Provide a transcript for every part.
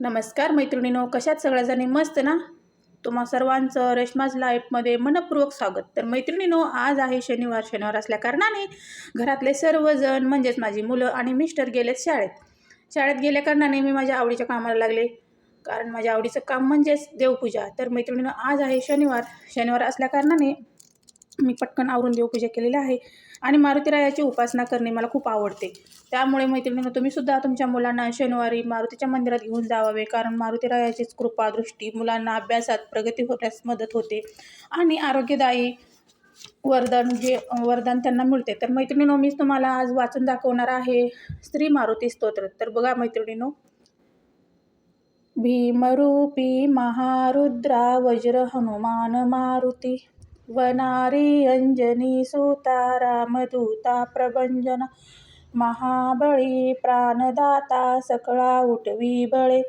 नमस्कार मैत्रिणीनो कशात सगळ्याजणी मस्त ना? तुम्हा सर्वांचं रेशमाज लाईफमध्ये मनपूर्वक स्वागत. तर मैत्रिणीनो आज आहे शनिवार. शनिवार असल्या कारणाने घरातले सर्वजण म्हणजेच माझी मुलं आणि मिस्टर गेलेत शाळेत. शाळेत गेल्या कारणाने मी माझ्या आवडीच्या कामाला लागले. कारण माझ्या आवडीचं काम म्हणजेच देवपूजा. तर मैत्रिणीनं आज आहे शनिवार. शनिवार असल्या कारणाने मी पटकन आवरून देवपूजा केलेली आहे. आणि मारुतीरायाची उपासना करणे मला खूप आवडते. त्यामुळे मैत्रिणींनो तुम्हीसुद्धा तुमच्या मुलांना शनिवारी मारुतीच्या मंदिरात घेऊन जावावे कारण मारुतीरायाचीच कृपा दृष्टी मुलांना अभ्यासात प्रगती होण्यास मदत होते आणि आरोग्यदायी वरदान जे वरदान त्यांना मिळते. तर मैत्रिणीनो मीच तुम्हाला आज वाचून दाखवणार आहे श्री मारुती स्तोत्र. तर बघा मैत्रिणीनो भीमरूपी महारुद्रा वज्र हनुमान मारुती. वनारी अंजनी सुता रामदूता प्रभंजना महाबळी प्राणदाता सकळा उठवी बळे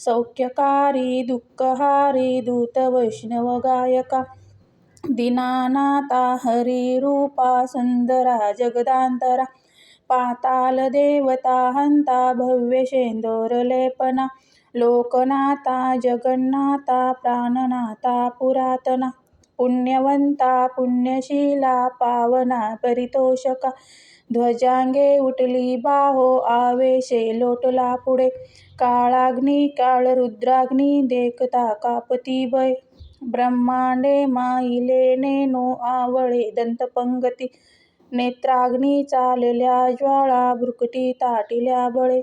सौख्यकारी दुःखहारी दूत वैष्णव गायका दिनानाता हरिरूपा सुंदरा जगदांतरा पाताल देवता हंता भव्य शेंदोर लेपना लोकनाता जगन्नाता प्राणनाता पुरातना पुण्यवंता पुण्यशीला पावना परितोषका ध्वजांगे उठली बाहो आवेशे लोटला पुढे काळाग्नी काळ रुद्राग्नी देखता कापती भय ब्रह्मांडे माईले नेनो आवळे दंतपंगती नेत्राग्नी चालल्या ज्वाळा भृकटी ताटिल्या बळे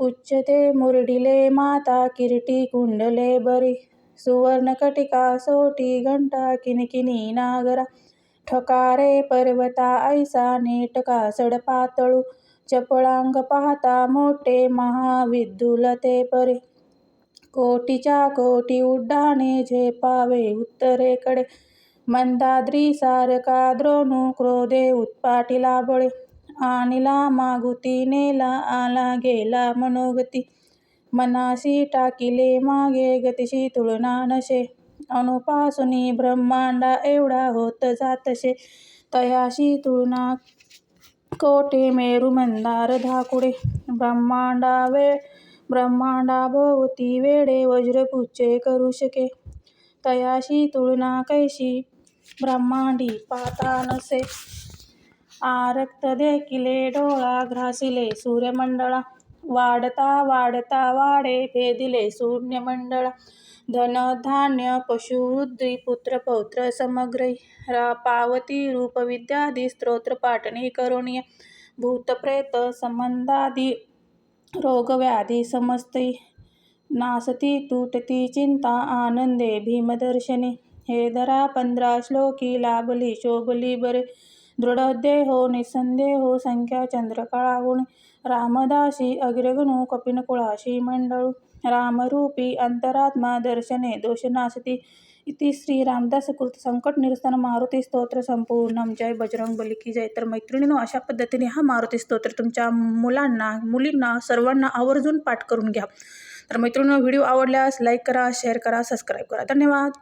उच्चते मुरडिले माता किरटी कुंडले बरी. सुवर्णकटिका सोटी घंटा किनकिनी नागरा ठकारे पर्वता ऐसा नेटका सडपातळू चपळांग पाहता मोठे महाविद्युलते परे. कोटीच्या कोटी उड्डाणे झेपावे उत्तरेकडे. मंदाद्री सारका द्रोणू क्रोधे उत्पाटीला बळे. आणिला मागुती नेला आला गेला मनोगती. मनासी टाकिले मागे गतिशी तुळना नशे. अनुपासुनी ब्रह्मांडा एवढा होत जातशे. तयाशी तुळना कोटे मेरू मंदार धाकुडे. ब्रह्मांडा वे ब्रह्मांडा भोवती वेडे वज्रपुच्चे करू शके. तयाशी तुळना कैशी? ब्रह्मांडी पाता नसे. आरक्त देखिले डोळा घ्रासिले सूर्यमंडळा. वाढता वाढता वाढे भेदिले शून्यमंडळा. धन धान्य पशुवृद्धी पुत्र पौत्र समग्र पावती रूप विद्यादी स्तोत्र पाठणी करुणीय भूतप्रेत संबंधादी रोगव्याधी समस्ती नासती तुटती चिंता आनंदे भीमदर्शनी हे धरा पंधरा श्लोकी लाभली शोभली बरे दृढदेहो निसंदेहो संख्या चंद्रकळा गुण रामदासी अग्रगणू कपिनकुळाशी मंडळू रामरूपी अंतरात्मा दर्शने दोषनाशती इति श्री रामदास कृत संकट निरसन मारुती स्तोत्र संपूर्ण. जय बजरंग बली की जय. तर मैत्रिणीनो अशा पद्धतीने हा मारुती स्तोत्र तुमच्या मुलांना मुलींना सर्वांना आवर्जून पाठ करून घ्या. तर मैत्रिणीनो व्हिडिओ आवडल्यास लाईक करा शेअर करा सबस्क्राईब करा. धन्यवाद.